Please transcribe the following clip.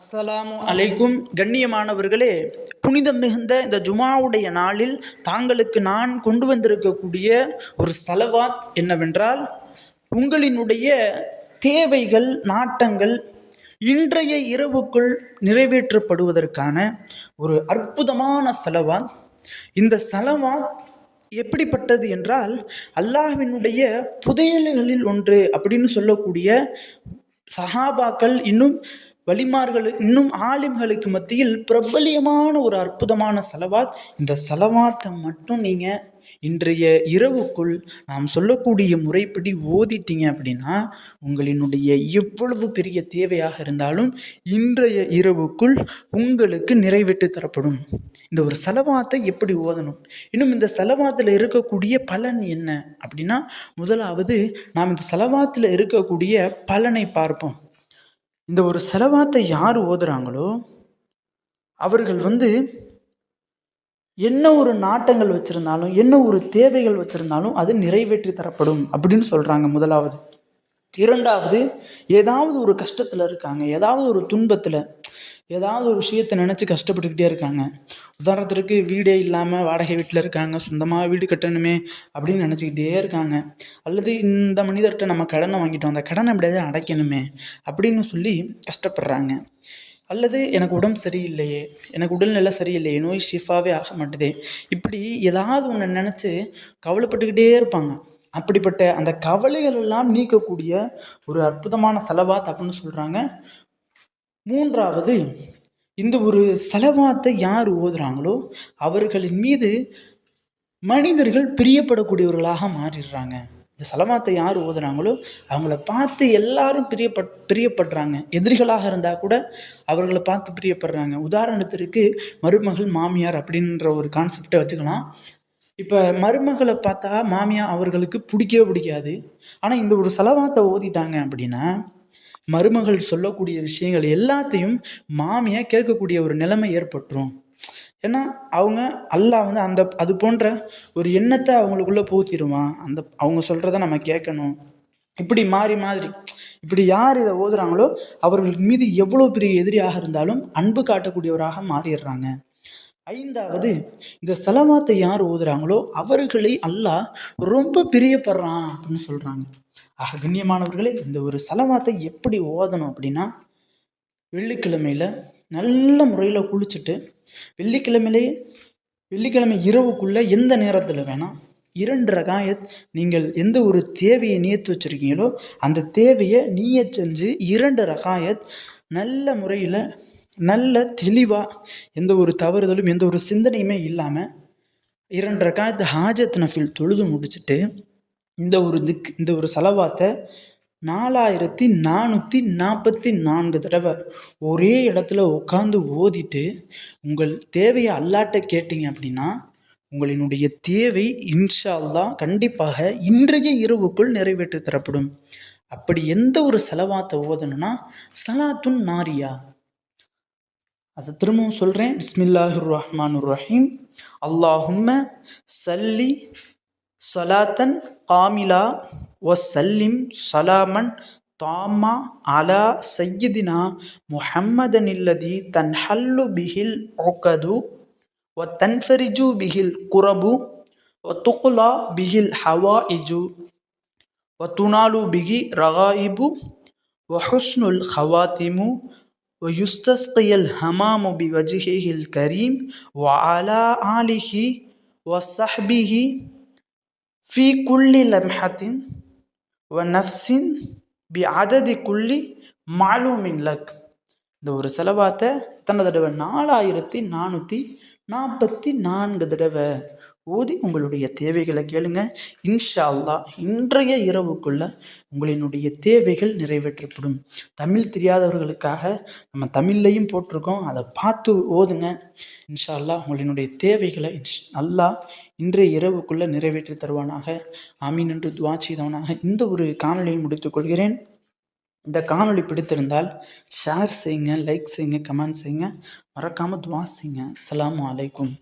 அஸ்ஸலாமு அலைக்கும் கண்ணியமானவர்களே புனிதம் மிகுந்த இந்த ஜுமாவுடைய நாளில் தாங்களுக்கு நான் கொண்டு வந்திருக்கக்கூடிய ஒரு செலவாத் என்னவென்றால் உங்களினுடைய தேவைகள் நாட்டங்கள் இன்றைய இரவுக்குள் நிறைவேற்றப்படுவதற்கான ஒரு அற்புதமான செலவாத். இந்த செலவாத் எப்படிப்பட்டது என்றால் அல்லாஹினுடைய புதையல்களில் ஒன்று அப்படின்னு சொல்லக்கூடிய சஹாபாக்கள் இன்னும் வலிமார்கள் இன்னும் ஆலிம்களுக்கு மத்தியில் பிரபலியமான ஒரு அற்புதமான செலவாத். இந்த செலவாத்தை மட்டும் நீங்கள் இன்றைய இரவுக்குள் நாம் சொல்லக்கூடிய முறைப்படி ஓதிட்டீங்க அப்படின்னா உங்களினுடைய எவ்வளவு பெரிய தேவையாக இருந்தாலும் இன்றைய இரவுக்குள் உங்களுக்கு நிறைவேற்றி தரப்படும். இந்த ஒரு செலவாத்தை எப்படி ஓதணும்? இன்னும் இந்த செலவாத்தில் இருக்கக்கூடிய பலன் என்ன? அப்படின்னா முதலாவது நாம் இந்த செலவாத்தில் இருக்கக்கூடிய பலனை பார்ப்போம். இந்த ஒரு செலவாத்தை யார் ஓதுறாங்களோ அவர்கள் வந்து என்ன ஒரு நாட்டங்கள் வச்சுருந்தாலும் என்ன ஒரு தேவைகள் வச்சுருந்தாலும் அது நிறைவேற்றி தரப்படும் அப்படின்னு சொல்கிறாங்க முதலாவது. இரண்டாவது ஏதாவது ஒரு கஷ்டத்தில் இருக்காங்க ஏதாவது ஒரு துன்பத்தில் ஏதாவது ஒரு விஷயத்தை நினச்சி கஷ்டப்பட்டுக்கிட்டே இருக்காங்க. உதாரணத்திற்கு வீடே இல்லாமல் வாடகை வீட்டில் இருக்காங்க சொந்தமாக வீடு கட்டணுமே அப்படின்னு நினச்சிக்கிட்டே இருக்காங்க. அல்லது இந்த மனிதர்கிட்ட நம்ம கடனை வாங்கிட்டோம் அந்த கடனை எப்படியாவது அடைக்கணுமே அப்படின்னு சொல்லி கஷ்டப்படுறாங்க. அல்லது எனக்கு உடம்பு சரியில்லையே எனக்கு உடல்நிலை சரியில்லையே நோய் ஷிஃபாவே ஆக மாட்டுதே. இப்படி ஏதாவது ஒன்று நினச்சி கவலைப்பட்டுக்கிட்டே இருப்பாங்க. அப்படிப்பட்ட அந்த கவலைகள் எல்லாம் நீக்கக்கூடிய ஒரு அற்புதமான செலவாத் அப்படின்னு சொல்கிறாங்க மூன்றாவது இந்த ஒரு செலவாத்தை யார் ஓதுறாங்களோ அவர்களின் மீது மனிதர்கள் பிரியப்படக்கூடியவர்களாக மாறிடுறாங்க. இந்த செலவாத்தை யார் ஓதுறாங்களோ அவங்கள பார்த்து எல்லாரும் பிரியப்பட் பிரியப்படுறாங்க. எதிரிகளாக இருந்தால் கூட அவர்களை பார்த்து பிரியப்படுறாங்க. உதாரணத்திற்கு மருமகள் மாமியார் அப்படின்ற ஒரு கான்செப்டை வச்சுக்கலாம். இப்போ மருமகளை பார்த்தா மாமியார் அவர்களுக்கு பிடிக்கவே பிடிக்காது. ஆனால் இந்த ஒரு செலவாத்தை ஓதிட்டாங்க அப்படின்னா மருமகள் சொல்லக்கூடிய விஷயங்கள் எல்லாத்தையும் மாமியாக கேட்கக்கூடிய ஒரு நிலைமை ஏற்பட்டுரும். ஏன்னா அவங்க அல்லாஹ் வந்து அந்த அது போன்ற ஒரு எண்ணத்தை அவங்களுக்குள்ளே பூத்திடுவான் அந்த அவங்க சொல்கிறத நம்ம கேட்கணும். இப்படி மாறி மாதிரி இப்படி யார் இதை ஓதுறாங்களோ அவர்கள் மீது எவ்வளோ பெரிய எதிரியாக இருந்தாலும் அன்பு காட்டக்கூடியவராக மாறிடுறாங்க. ஐந்தாவது இந்த செலவாத்தை யார் ஓதுறாங்களோ அவர்களை அல்லாஹ் ரொம்ப பிரியப்படுறான் அப்படின்னு சொல்கிறாங்க ஆக கண்ணியமானவர்களே இந்த ஒரு செலவாத்தை எப்படி ஓதணும் அப்படின்னா வெள்ளிக்கிழமையில் நல்ல முறையில் குளிச்சுட்டு வெள்ளிக்கிழமையிலே வெள்ளிக்கிழமை இரவுக்குள்ளே எந்த நேரத்தில் வேணால் இரண்டு ரகாயத் நீங்கள் எந்த ஒரு தேவையை நியத்து வச்சுருக்கீங்களோ அந்த தேவையை நீய செஞ்சு இரண்டு ரகாயத் நல்ல முறையில் நல்ல தெளிவாக எந்த ஒரு தவறுதலும் எந்த ஒரு சிந்தனையுமே இல்லாமல் இரண்டரை காலத்து ஹாஜத் நஃபில் தொழுது முடிச்சுட்டு இந்த ஒரு திக் இந்த ஒரு செலவாத்தை நாலாயிரத்தி நானூற்றி நாற்பத்தி நான்கு தடவை ஒரே இடத்துல உட்காந்து ஓதிட்டு உங்கள் தேவையை அல்லாட்ட கேட்டீங்க அப்படின்னா உங்களினுடைய தேவை இன்ஷா அல்லா கண்டிப்பாக இன்றைய இரவுக்குள் நிறைவேற்றி தரப்படும். அப்படி எந்த ஒரு செலவாத்தை ஓதணும்னா சலாத்துன் நாரியா. அதை திரும்பவும் சொல்கிறேன் பிஸ்மில்லாஹிர் ரஹ்மான் ரஹீம் அல்லாஹும்ம சல்லி சலாத்தன் காமிலா வசல்லிம் சலாமன் தாமா அலா சையதினா முஹம்மதனில்லதி தன்ஹல்லு பிஹில் ஒக்கது வ தன்ஃபரிஜு பிஹில் குரபு வ துகுலா பிஹில் ஹவா இஜு வ துனாலு பிகி ரகாயிபு வ ஹுஸ்னுல் ஹவாத்திமு ويستسقي الهمام بوجهه الكريم وعلى آله وصحبه في كل لمحة ونفس بعدد كل معلوم لك இந்த ஒரு செலவாத்தை எத்தனை தடவை நாலாயிரத்தி நானூற்றி நாற்பத்தி நான்கு தடவை ஓதி உங்களுடைய தேவைகளை கேளுங்க. இன்ஷா அல்லா இன்றைய இரவுக்குள்ள உங்களினுடைய தேவைகள் நிறைவேற்றப்படும். தமிழ் தெரியாதவர்களுக்காக நம்ம தமிழ்லையும் போட்டிருக்கோம். அதை பார்த்து ஓதுங்க. இன்ஷா அல்லா உங்களினுடைய தேவைகளை நல்லா இன்றைய இரவுக்குள்ளே நிறைவேற்றி தருவானாக. ஆமீன் என்று துவா செய்தவனாக. இந்த ஒரு காணொலியை முடித்துக்கொள்கிறேன் இந்த காணொலி பிடித்திருந்தால் ஷேர் செய்யுங்க லைக் செய்யுங்க கமெண்ட் செய்யுங்க. மறக்காமல் துவா செய்யுங்க. அலைக்கும். வலைக்கும்